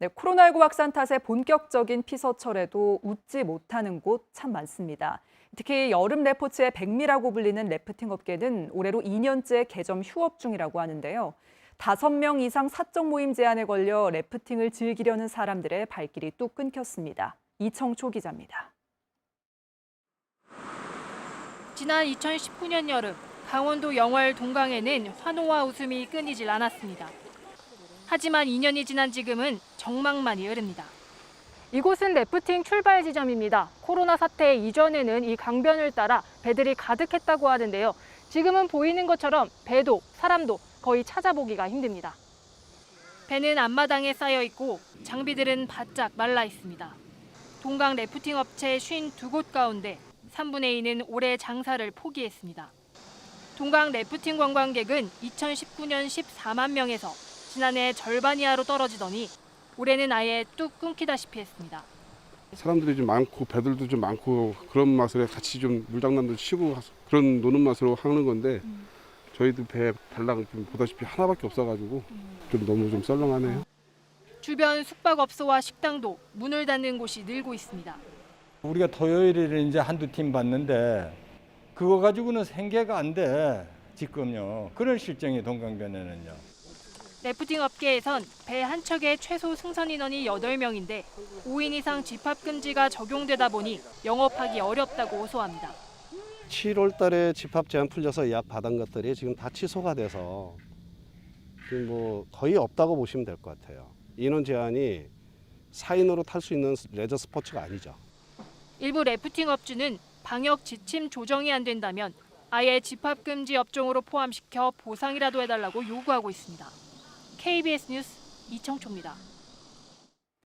네, 코로나19 확산 탓에 본격적인 피서철에도 웃지 못하는 곳 참 많습니다. 특히 여름 레포츠의 백미라고 불리는 래프팅 업계는 올해로 2년째 개점 휴업 중이라고 하는데요. 다섯 명 이상 사적 모임 제한에 걸려 래프팅을 즐기려는 사람들의 발길이 뚝 끊겼습니다. 이청초 기자입니다. 지난 2019년 여름 강원도 영월 동강에는 환호와 웃음이 끊이질 않았습니다. 하지만 2년이 지난 지금은 정막만이 흐릅니다. 이곳은 래프팅 출발 지점입니다. 코로나 사태 이전에는 이 강변을 따라 배들이 가득했다고 하는데요. 지금은 보이는 것처럼 배도 사람도 거의 찾아보기가 힘듭니다. 배는 앞마당에 쌓여 있고 장비들은 바짝 말라 있습니다. 동강 래프팅 업체 52곳 가운데 3분의 2는 올해 장사를 포기했습니다. 동강 래프팅 관광객은 2019년 14만 명에서 지난해 절반 이하로 떨어지더니 올해는 아예 뚝 끊기다시피 했습니다. 사람들이 좀 많고 배들도 좀 많고 그런 맛으로 같이 좀 물장난도 치고 그런 노는 맛으로 하는 건데 저희도 배 달랑 좀 보다시피 하나밖에 없어가지고 좀 너무 좀 썰렁하네요. 주변 숙박업소와 식당도 문을 닫는 곳이 늘고 있습니다. 우리가 토요일에 이제 한두 팀 봤는데 그거 가지고는 생계가 안 돼. 지금요. 그런 실정이 동강변에는요. 래프팅 업계에선 배 한 척에 최소 승선 인원이 8명인데 5인 이상 집합 금지가 적용되다 보니 영업하기 어렵다고 호소합니다. 7월 달에 집합 제한 풀려서 예약 받은 것들이 지금 다 취소가 돼서 지금 뭐 거의 없다고 보시면 될 것 같아요. 인원 제한이 4인으로 탈 수 있는 레저 스포츠가 아니죠. 일부 래프팅 업주는 방역 지침 조정이 안 된다면 아예 집합 금지 업종으로 포함시켜 보상이라도 해달라고 요구하고 있습니다. KBS 뉴스 이청초입니다.